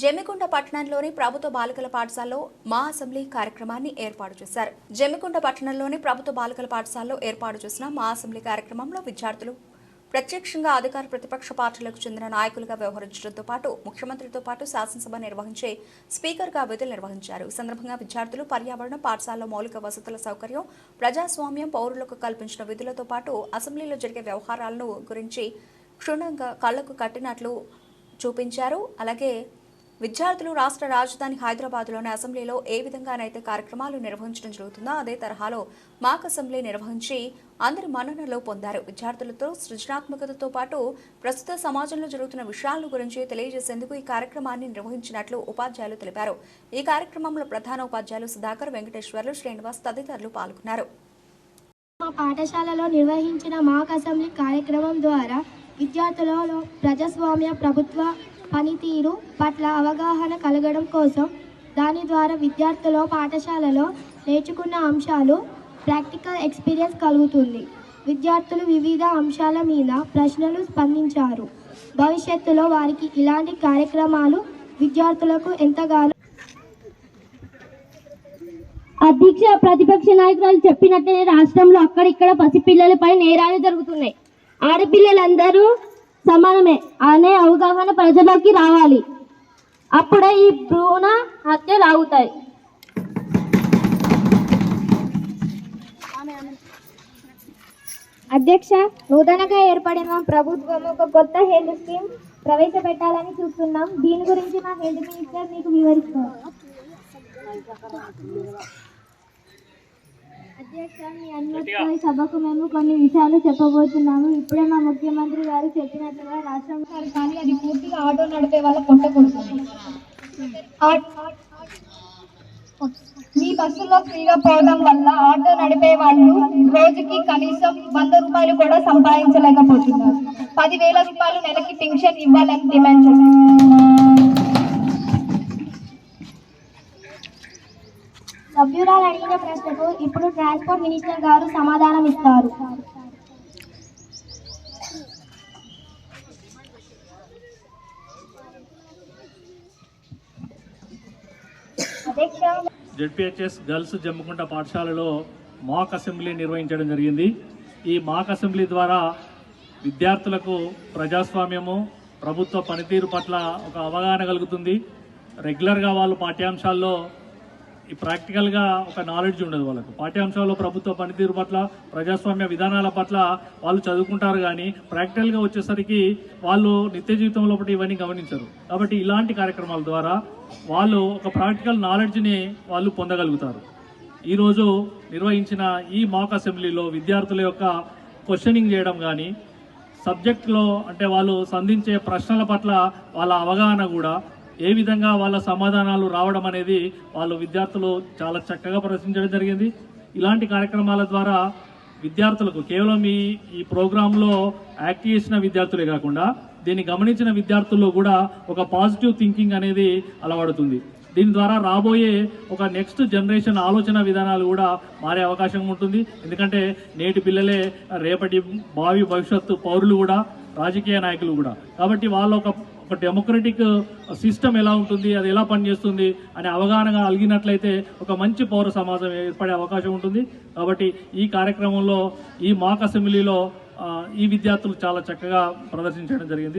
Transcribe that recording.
జమ్మికుంట పట్టణంలోని ప్రభుత్వ బాలికల పాఠశాలలో మా అసెంబ్లీ కార్యక్రమాన్ని ఏర్పాటు చేశారు. జమ్మికుంట పట్టణంలోని ప్రభుత్వ బాలికల పాఠశాలలో ఏర్పాటు చేసిన మా అసెంబ్లీ కార్యక్రమంలో విద్యార్థులు ప్రత్యక్షంగా అధికార ప్రతిపక్ష పార్టీలకు చెందిన నాయకులుగా వ్యవహరించడంతో పాటు ముఖ్యమంత్రితో పాటు శాసనసభ నిర్వహించే స్పీకర్గా విధులు నిర్వహించారు. ఈ సందర్భంగా విద్యార్థులు పర్యావరణ పాఠశాలలో మౌలిక వసతుల సౌకర్యం ప్రజాస్వామ్యం పౌరులకు కల్పించిన విధులతో పాటు అసెంబ్లీలో జరిగే వ్యవహారాలను గురించి క్షుణ్ణంగా కళ్ళకు కట్టినట్లు చూపించారు. అలాగే విద్యార్థులు రాష్ట్ర రాజధాని హైదరాబాద్లోని అసెంబ్లీలో ఏ విధంగానైతే కార్యక్రమాలు నిర్వహించడం జరుగుతుందో అదే తరహాలో మాక్ అసెంబ్లీ నిర్వహించి అందరి మన్ననలు పొందారు. విద్యార్థులతో సృజనాత్మకతతో పాటు ప్రస్తుత సమాజంలో జరుగుతున్న విషయాల గురించి తెలియజేసేందుకు ఈ కార్యక్రమాన్ని నిర్వహించినట్లు ఉపాధ్యాయులు తెలిపారు. ఈ కార్యక్రమంలో ప్రధాన ఉపాధ్యాయులు సుధాకర్ వెంకటేశ్వర్లు శ్రీనివాస్ తదితరులు పాల్గొన్నారు. మా పాఠశాలలో నిర్వహించిన మాక్ అసెంబ్లీ కార్యక్రమం ద్వారా విద్యార్థులలో ప్రజాస్వామ్య ప్రభుత్వ పనితీరు పట్ల అవగాహన కలగడం కోసం దాని ద్వారా విద్యార్థులు పాఠశాలలో నేర్చుకున్న అంశాలు ప్రాక్టికల్ ఎక్స్పీరియన్స్ కలుగుతుంది. విద్యార్థులు వివిధ అంశాల మీద ప్రశ్నలు స్పందించారు. భవిష్యత్తులో వారికి ఇలాంటి కార్యక్రమాలు విద్యార్థులకు ఎంతగానో అధ్యక్ష ప్రతిపక్ష నాయకురాలు చెప్పినట్టే రాష్ట్రంలో అక్కడిక్కడ పసిపిల్లలపై నేరాలు జరుగుతున్నాయి. ఆడపిల్లలందరూ సమానమే అనే అవగాహన ప్రజలోకి రావాలి. అప్పుడే ఈ భ్రూణ హత్యలు ఆగుతాయి. అధ్యక్ష నూతనంగా ఏర్పడిన ప్రభుత్వం ఒక కొత్త హెల్త్ స్కీమ్ ప్రవేశపెట్టాలని చూస్తున్నాం. దీని గురించి మా హెల్త్ మినిస్టర్ మీకు వివరిస్తారు అధ్యక్ష మీ అనుమతితో ఈ సభకు మేము కొన్ని విషయాలు చెప్పబోతున్నాము. ఇప్పుడే మా ముఖ్యమంత్రి గారు చెప్పినట్లుగా రాష్ట్రం కానీ అది పూర్తిగా ఆటో నడిపే వాళ్ళ పొట్ట కొడుతుంది. ఈ బస్సులో ఫ్రీగా పోవడం వల్ల ఆటో నడిపే వాళ్ళు రోజుకి కనీసం వంద రూపాయలు కూడా సంపాదించలేకపోతున్నారు. పదివేల రూపాయలు నెలకి పెన్షన్ ఇవ్వాలని డిమాండ్ చేస్తున్నారు. సభ్యురాలు అడిగిన ప్రశ్నకు ఇప్పుడు ట్రాన్స్పోర్ట్ మినిస్టర్ గారు సమాధానం ఇస్తారు. జెడ్పిహెచ్ఎస్ గర్ల్స్ జమ్మకుంట పాఠశాలలో మాక్ అసెంబ్లీ నిర్వహించడం జరిగింది. ఈ మాక్ అసెంబ్లీ ద్వారా విద్యార్థులకు ప్రజాస్వామ్యము ప్రభుత్వ పనితీరు పట్ల ఒక అవగాహన కలుగుతుంది. రెగ్యులర్గా వాళ్ళు పాఠ్యాంశాల్లో ఈ ప్రాక్టికల్గా ఒక నాలెడ్జ్ ఉండదు వాళ్ళకు. పాఠ్యాంశాల్లో ప్రభుత్వ పనితీరు పట్ల ప్రజాస్వామ్య విధానాల పట్ల వాళ్ళు చదువుకుంటారు కానీ ప్రాక్టికల్గా వచ్చేసరికి వాళ్ళు నిత్య జీవితంలో ఇవన్నీ గమనించరు. కాబట్టి ఇలాంటి కార్యక్రమాల ద్వారా వాళ్ళు ఒక ప్రాక్టికల్ నాలెడ్జ్ని వాళ్ళు పొందగలుగుతారు. ఈరోజు నిర్వహించిన ఈ మాక్ అసెంబ్లీలో విద్యార్థుల యొక్క క్వశ్చనింగ్ చేయడం కానీ సబ్జెక్ట్లో అంటే వాళ్ళు సంధించే ప్రశ్నల పట్ల వాళ్ళ అవగాహన కూడా ఏ విధంగా వాళ్ళ సమాధానాలు రావడం అనేది వాళ్ళు విద్యార్థులు చాలా చక్కగా ప్రదర్శించడం జరిగింది. ఇలాంటి కార్యక్రమాల ద్వారా విద్యార్థులకు కేవలం ఈ ఈ ప్రోగ్రాంలో యాక్ట్ చేసిన విద్యార్థులే కాకుండా దీన్ని గమనించిన విద్యార్థుల్లో కూడా ఒక పాజిటివ్ థింకింగ్ అనేది అలవడుతుంది దీని ద్వారా రాబోయే ఒక నెక్స్ట్ జనరేషన్ ఆలోచన విధానాలు కూడా మారే అవకాశం ఉంటుంది. ఎందుకంటే నేటి పిల్లలే రేపటి భావి భవిష్యత్తు పౌరులు కూడా రాజకీయ నాయకులు కూడా. కాబట్టి వాళ్ళ ఒక ఒక డెమోక్రటిక్ సిస్టమ్ uh, ఎలా ఉంటుంది అది ఎలా పనిచేస్తుంది అనే అవగాహన కలిగినట్లయితే ఒక మంచి పౌర సమాజం ఏర్పడే అవకాశం ఉంటుంది. కాబట్టి ఈ కార్యక్రమంలో ఈ మాక్ అసెంబ్లీలో uh, ఈ విద్యార్థులు చాలా చక్కగా ప్రదర్శించడం జరిగింది.